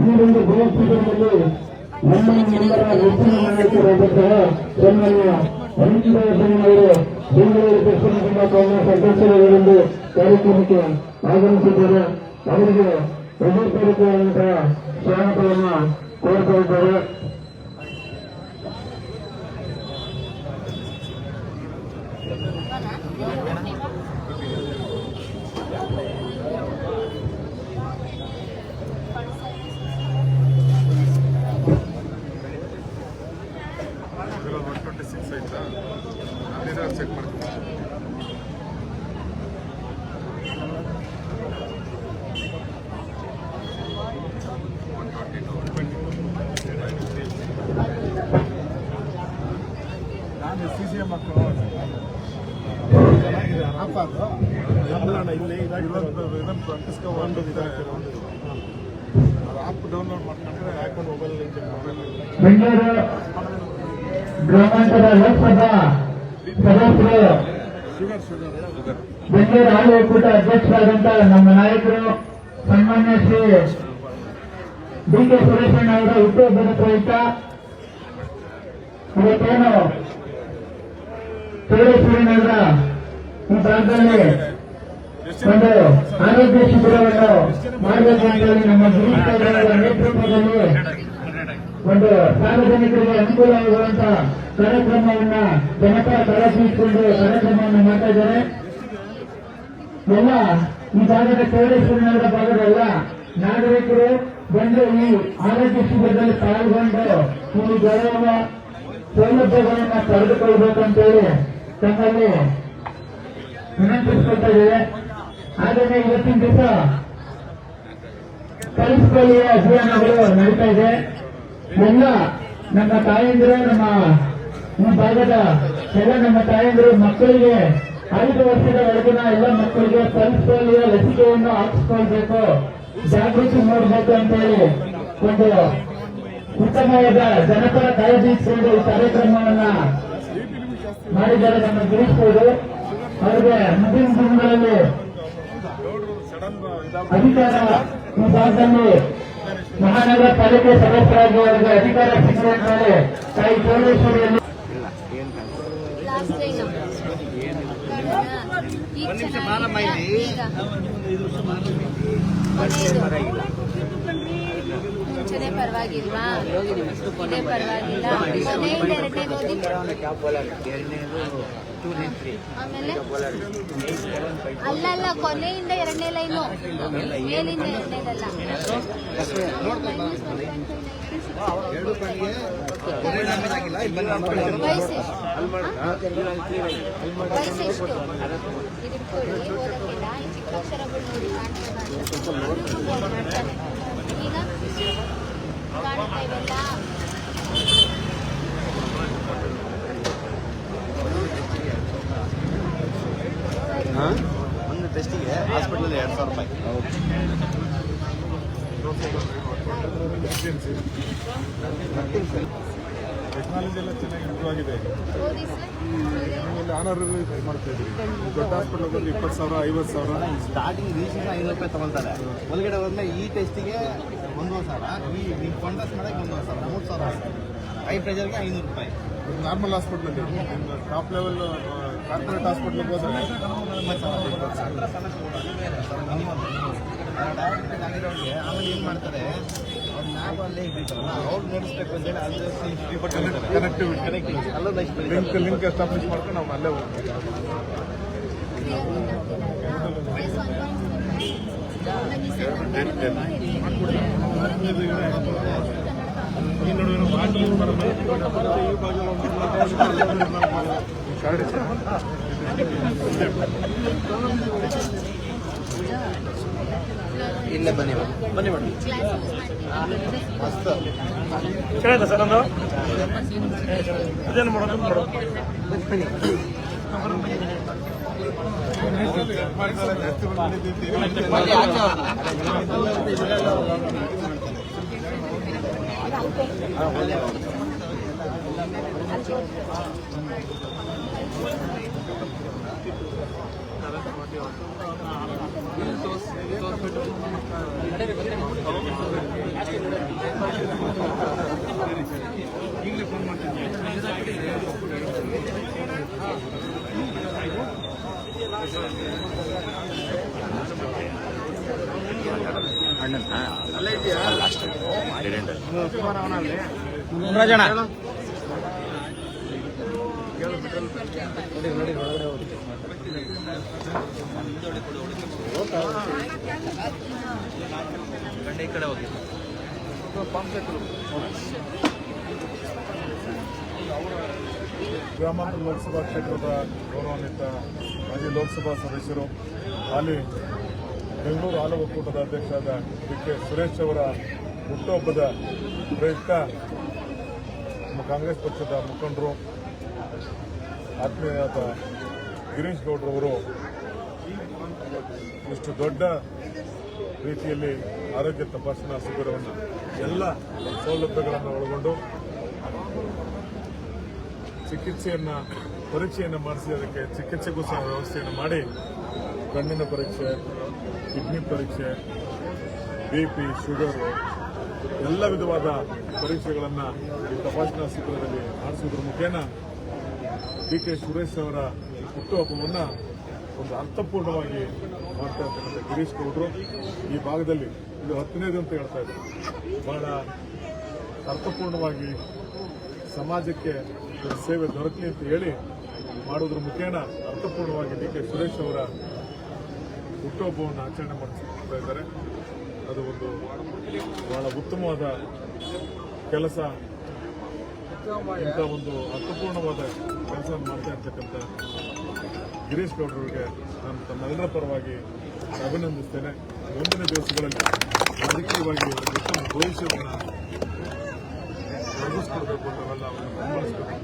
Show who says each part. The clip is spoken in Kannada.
Speaker 1: ಈ ಒಂದು ಗೋಪೀಠದಲ್ಲಿ ನಮ್ಮ ಸನ್ಮಾನ್ಯ ಅವರು ಬೆಂಗಳೂರು ದಕ್ಷಿಣ ಜಿಲ್ಲಾ ಕಾಂಗ್ರೆಸ್ ಅಧ್ಯಕ್ಷರುಗಳಿಂದು ಆಗಮಿಸಿದ್ದಾರೆ ಅವರಿಗೆ ಹೃದಯಪೂರ್ವಕವಾದಂತಹ ಸ್ವಾಗತವನ್ನು ಕೋರ್ತಾ ಇದ್ದಾರೆ
Speaker 2: ಚೆಕ್ ಮಾಡ್ತೀನಿ ನಾನು ಸಿ ಸಿ ಎಮ್ ಹಾಕೋ ಇಲ್ಲಿ ಇದಾಗ್ತಿರೋ ಆ್ಯಪ್ ಡೌನ್ಲೋಡ್ ಮಾಡ್ಕೊಂಡ್ರೆ ಹಾಕೊಂಡು ಮೊಬೈಲ್
Speaker 1: ಬೆಂಗಳೂರು ಗ್ರಾಮಾಂತರ ಲೋಕಸಭಾ ಸದಸ್ಯರು ಬೆಂಗಳೂರು ಹಾಲು ಒಕ್ಕೂಟ ಅಧ್ಯಕ್ಷರಾದಂತ ನಮ್ಮ ನಾಯಕರು ಸನ್ಮಾನ್ಯ ಶ್ರೀ ಡಿ ಕೆ ಸುರೇಶಣ್ಣ ಅವರ ಹುಟ್ಟುಹಬ್ಬದ ಪ್ರಯುಕ್ತ ಇವತ್ತೇನು ಚೌಡೇಶ್ವರಿನಗರ ಈ ಭಾಗದಲ್ಲಿ ಒಂದು ಆರೋಗ್ಯ ಶಿಬಿರವನ್ನು ಮಾಡಬೇಕು ಅಂತ ಹೇಳಿ ನಮ್ಮ ಗಿರೀಶ್ ನೇತೃತ್ವದಲ್ಲಿ ಒಂದು ಸಾರ್ವಜನಿಕರಿಗೆ ಅನುಕೂಲವಾಗುವಂತ ಕಾರ್ಯಕ್ರಮವನ್ನ ಜನಪರ ಕಳಚಿಸಿಕೊಂಡು ಕಾರ್ಯಕ್ರಮವನ್ನು ಮಾಡ್ತಾ ಇದ್ದಾರೆ. ಎಲ್ಲ ಈ ಭಾಗದ ಚೌಡೇಶ್ವರಿನಗರ ಭಾಗದ ಎಲ್ಲ ನಾಗರಿಕರು ಬಂದು ಈ ಆರೋಗ್ಯ ಶಿಬಿರದಲ್ಲಿ ಪಾಲ್ಗೊಂಡು ಈ ಗೌರವ ಸೌಲಭ್ಯಗಳನ್ನ ಪಡೆದುಕೊಳ್ಬೇಕಂತೇಳಿ ತಮ್ಮಲ್ಲಿ ವಿನಂತಿಸ್ಕೊಳ್ತಾ ಇದ್ದೇವೆ ಹಾಗೆಯೇ ಇವತ್ತಿನ ದಿವಸ ಕಲಿಸ್ಕೊಳ್ಳುವ ಅಭಿಯಾನಗಳು ನಡೀತಾ ಇದೆ ಎಲ್ಲ ನಮ್ಮ ತಾಯಂದಿರು, ನಮ್ಮ ಈ ಭಾಗದ ಎಲ್ಲ ನಮ್ಮ ತಾಯಂದಿರು, ಮಕ್ಕಳಿಗೆ ಐದು ವರ್ಷದ ಒಳಗಿನ ಎಲ್ಲ ಮಕ್ಕಳಿಗೆ ಪಲ್ಸ್ ಪೋಲಿಯೋ ಲಸಿಕೆಯನ್ನು ಹಾಕಿಸ್ಕೊಳ್ಬೇಕು, ಜಾಗೃತಿ ಮೂಡಬೇಕು ಅಂತ ಹೇಳಿ ಒಂದು ಉತ್ತಮವಾದ ಜನಪರ ಕಾಳಜಿ ಇಟ್ಕೊಂಡು ಕಾರ್ಯಕ್ರಮವನ್ನ ಮಾಡಿದ್ದಾರೆ ನಮ್ಮ ಗಿರೀಶ್ ಅವರು. ಅವರಿಗೆ ಮುಂದಿನ ದಿನಗಳಲ್ಲಿ ಅಧಿಕಾರ ಈ ಭಾಗದಲ್ಲಿ ಮಹಾನಗರ ಪಾಲಿಕೆ ಸದಸ್ಯರಾಗಿ ಅವರಿಗೆ ಅಧಿಕಾರ ಮೇಲೆ ತಾಯಿ ಚೌಡೇಶ್ವರಿಯಲ್ಲಿ
Speaker 3: ಒಂದು. ಮುಂಚೆನೆ ಪರವಾಗಿಲ್ಲ. ಕೊನೆಯಿಂದ ಎರಡನೇದು ಕೊನೆಯಿಂದ ಎರಡನೇ ಲೈನು ಮೇಲಿಂದ ಎರಡನೇದಲ್ಲ ಈಗ? ಕಾಣ್ತಾ ಇವೆಲ್ಲ
Speaker 4: ಒಂದು ಟೆಸ್ಟಿಗೆ ಹಾಸ್ಪಿಟಲ್ ಎರಡು ಸಾವಿರ ರೂಪಾಯಿ.
Speaker 2: ಟೆಕ್ನಾಲಜಿ ಎಲ್ಲ ಚೆನ್ನಾಗಿ ಇಂಪ್ರೂವ್ ಆಗಿದೆ
Speaker 3: ಓದಿ ಸರ್
Speaker 2: ಆಮೇಲೆ ಆನರ್ ಮಾಡ್ತಾ ಇದ್ರಿ ದೊಡ್ಡ ಹಾಸ್ಪಿಟಲ್ ಬಂದು ಇಪ್ಪತ್ತು ಸಾವಿರ ಐವತ್ತು ಸಾವಿರ.
Speaker 4: ಸ್ಟಾರ್ಟಿಂಗ್ ರೀಸಿಂಗ್ ಐನೂರು ರೂಪಾಯಿ ತಗೊಳ್ತಾರೆ. ಒಳಗಡೆ ಹೋದ್ಮೇಲೆ ಈ ಟೆಸ್ಟಿಗೆ ಒಂದೂವರೆ ಸಾವಿರ ಈ ನೀವು ಕಾಂಟ್ಯಾಕ್ಟ್ ಮಾಡೋಕ್ಕೆ ಒಂದೂವರೆ ಸಾವಿರ ಮೂರು ಸಾವಿರ ಹೈ ಪ್ರೆಷರ್ಗೆ ಐನೂರು ರೂಪಾಯಿ.
Speaker 2: ನಾರ್ಮಲ್ ಹಾಸ್ಪಿಟ್ಲಲ್ಲಿ ಟಾಪ್ ಲೆವೆಲ್ ಕಾರ್ಪೊರೇಟ್ ಹಾಸ್ಪಿಟ್ಲಿಗೆ ಹೋದ್ರೆ
Speaker 4: ಡಯಾಬಿಟಿಸ್ ಆಗಿರೋರಿಗೆ ಆಮೇಲೆ ಏನು ಮಾಡ್ತಾರೆ ಅವ್ರು ಲ್ಯಾಬ್ ಅಲ್ಲೇ ಇಟ್ಟಿರ್ತಾರಲ್ಲ ಅವ್ರು ನಡೆಸ್ಬೇಕು ಅಂತ ಹೇಳಿ ಅದು
Speaker 2: ಕನೆಕ್ಟಿವಿಟಿ
Speaker 4: ಕನೆಕ್ಟಿವಿಟಿ ಅಲ್ಲೂ ನೆಕ್ಸ್ಟ್
Speaker 2: ಲಿಂಕ್ ಲಿಂಕ್ ಎಸ್ಟಾಬ್ಲಿಷ್ ಮಾಡ್ಕೊಂಡು ನಾವು ಅಲ್ಲೇ ಹೋಗ್ತೀವಿ
Speaker 4: ಇಲ್ಲೇ ಬನ್ನಿ ಮೇಡಮ್ ಬನ್ನಿ ಮೇಡಮ್ ಮಸ್ತ್ ಬನ್ನಿ ಆಚೆ
Speaker 2: ಈಗಲೇ ಫೋನ್ ಮಾಡ್ತೀನಿ
Speaker 4: ರಾಜಣ್ಣ ಈ ಕಡೆ ಹೋಗಿ
Speaker 2: ಗ್ರಾಮಾಂತರ ಲೋಕಸಭಾ ಕ್ಷೇತ್ರದ ಗೌರವಾನ್ವಿತ ಮಾಜಿ ಲೋಕಸಭಾ ಸದಸ್ಯರು ಹಾಲಿ ಬೆಂಗಳೂರು ಹಾಲು ಒಕ್ಕೂಟದ ಅಧ್ಯಕ್ಷರಾದ ಡಿ ಕೆ ಸುರೇಶ್ ಅವರ ಹುಟ್ಟುಹಬ್ಬದ ಪ್ರಯುಕ್ತ ನಮ್ಮ ಕಾಂಗ್ರೆಸ್ ಪಕ್ಷದ ಮುಖಂಡರು ಆತ್ಮೀಯರಾದ ಗಿರೀಶ್ ಗೌಡ್ರವರು ಇಷ್ಟು ದೊಡ್ಡ ರೀತಿಯಲ್ಲಿ ಆರೋಗ್ಯ ತಪಾಸಣಾ ಶಿಬಿರವನ್ನು ಎಲ್ಲ ಸೌಲಭ್ಯಗಳನ್ನು ಒಳಗೊಂಡು ಚಿಕಿತ್ಸೆಯನ್ನು, ಪರೀಕ್ಷೆಯನ್ನು ಮಾಡಿಸಿ, ಅದಕ್ಕೆ ಚಿಕಿತ್ಸೆಗೂ ಸಹ ವ್ಯವಸ್ಥೆಯನ್ನು ಮಾಡಿ, ಕಣ್ಣಿನ ಪರೀಕ್ಷೆ, ಕಿಡ್ನಿ ಪರೀಕ್ಷೆ, ಬಿ ಪಿ, ಶುಗರು, ಎಲ್ಲ ವಿಧವಾದ ಪರೀಕ್ಷೆಗಳನ್ನು ಈ ತಪಾಸಣಾ ಶಿಬಿರದಲ್ಲಿ ಮಾಡಿಸುವುದರ ಮುಖೇನ ಡಿ ಕೆ ಸುರೇಶ್ ಅವರ ಹುಟ್ಟುಹಬ್ಬವನ್ನು ಒಂದು ಅರ್ಥಪೂರ್ಣವಾಗಿ ಮಾಡ್ತಾ ಇರ್ತಕ್ಕಂಥ ಗಿರೀಶ್ ಗೌಡರು ಈ ಭಾಗದಲ್ಲಿ ಇದು ಹತ್ತನೇದು ಅಂತ ಹೇಳ್ತಾ ಇದ್ದಾರೆ. ಬಹಳ ಅರ್ಥಪೂರ್ಣವಾಗಿ ಸಮಾಜಕ್ಕೆ ಸೇವೆ ದೊರಕಲಿ ಅಂತ ಹೇಳಿ ಮಾಡೋದ್ರ ಮುಖೇನ ಅರ್ಥಪೂರ್ಣವಾಗಿ ಡಿ ಕೆ ಸುರೇಶ್ ಅವರ ಹುಟ್ಟುಹಬ್ಬವನ್ನು ಆಚರಣೆ ಮಾಡಿಸ್ತಾ ಇದ್ದಾರೆ. ಅದು ಒಂದು ಬಹಳ ಉತ್ತಮವಾದ ಕೆಲಸ ಇಂಥ ಒಂದು ಅರ್ಥಪೂರ್ಣವಾದ ಕೆಲಸ ಮಾಡ್ತಾ ಇರ್ತಕ್ಕಂಥ ಗಿರೀಶ್ ಗೌಡ್ರವರಿಗೆ ನಾನು ತಮ್ಮೆಲ್ಲರ ಪರವಾಗಿ ಅಭಿನಂದಿಸ್ತೇನೆ. ಮುಂದಿನ ದಿವಸಗಳಲ್ಲಿ ರಾಜಕೀಯವಾಗಿ ಉತ್ತಮ ಭವಿಷ್ಯವನ್ನು ನಡೆಸ್ಕೊಡ್ಬೇಕು ಅಂತ ನಾವೆಲ್ಲ ಅವರನ್ನು ಬೆಂಬಲಿಸಬೇಕು